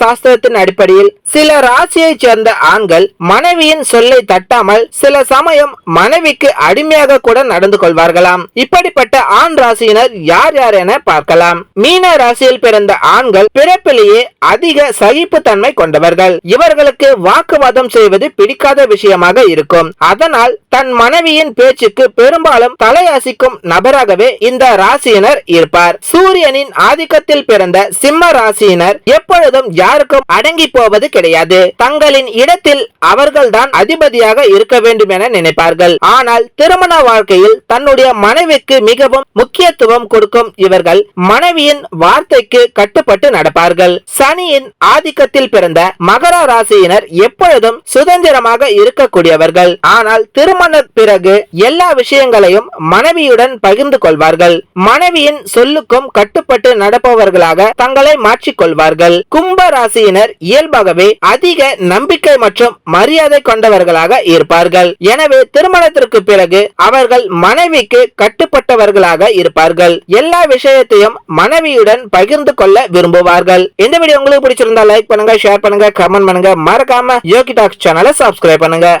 சாஸ்திரத்தின் அடிப்படையில் சில ராசியைச் சேர்ந்த ஆண்கள் மனைவியின் சொல்லை தட்டாமல் சில சமயம் மனைவிக்கு அடிமையாக கூட நடந்து கொள்வார்களாம். இப்படிப்பட்ட ஆண் ராசியினர் யார் யார் என பார்க்கலாம். மீன ராசியில் பிறந்த ஆண்கள் பிறப்பிலேயே அதிக சகிப்புத்தன்மை கொண்டவர்கள். இவர்களுக்கு வாக்குவாதம் செய்வது பிடிக்காத விஷயமாக இருக்கும். அதனால் தன் மனைவியின் பேச்சுக்கு பெரும்பாலும் தலையாசிக்கும் நபராகவே இந்த ராசியினர் இருப்பார். சூரியனின் ஆதிக்கத்தில் பிறந்த சிம்ம ராசியினர் எப்பொழுதும் யாருக்கும் அடங்கி போவது கிடையாது. தங்களின் இடத்தில் அவர்கள்தான் அதிபதியாக இருக்க வேண்டும் என நினைப்பார்கள். ஆனால் திருமண வாழ்க்கையில் தன்னுடைய மனைவிக்கு மிகவும் முக்கியத்துவம் கொடுக்கும் இவர்கள் மனைவியின் வார்த்தைக்கு கட்டுப்பட்டு நடப்பார்கள். சனியின் ஆதிக்கத்தில் பிறந்த மகர ராசியினர் எப்பொழுதும் சுதந்திரமாக இருக்கக்கூடியவர்கள். ஆனால் திருமண பிறகு எல்லா விஷயங்களையும் மனைவியுடன் பகிர்ந்து கொள்வார்கள். மனைவியின் சொல்லுக்கும் கட்டுப்பட்டு நடப்பவர்களாக தங்களை மாற்றிக் கொள்வார்கள் கும்ப ராசியினர் இயல்பாகவே அதிக நம்பிக்கை மற்றும் மரியாதை கொண்டவர்களாக இருப்பார்கள். எனவே திருமணத்திற்கு பிறகு அவர்கள் மனைவிக்கு கட்டுப்பட்டவர்களாக இருப்பார்கள். எல்லா விஷயத்தையும் மனைவியுடன் பகிர்ந்து கொள்ள விரும்புவார்கள். இந்த வீடியோ உங்களுக்கு பிடிச்சிருந்தா லைக் பண்ணுங்க ஷேர் பண்ணுங்க கமெண்ட் பண்ணுங்க. மறக்காம யோகி டாக்ஸ் சேனலை சப்ஸ்கிரைப் பண்ணுங்க.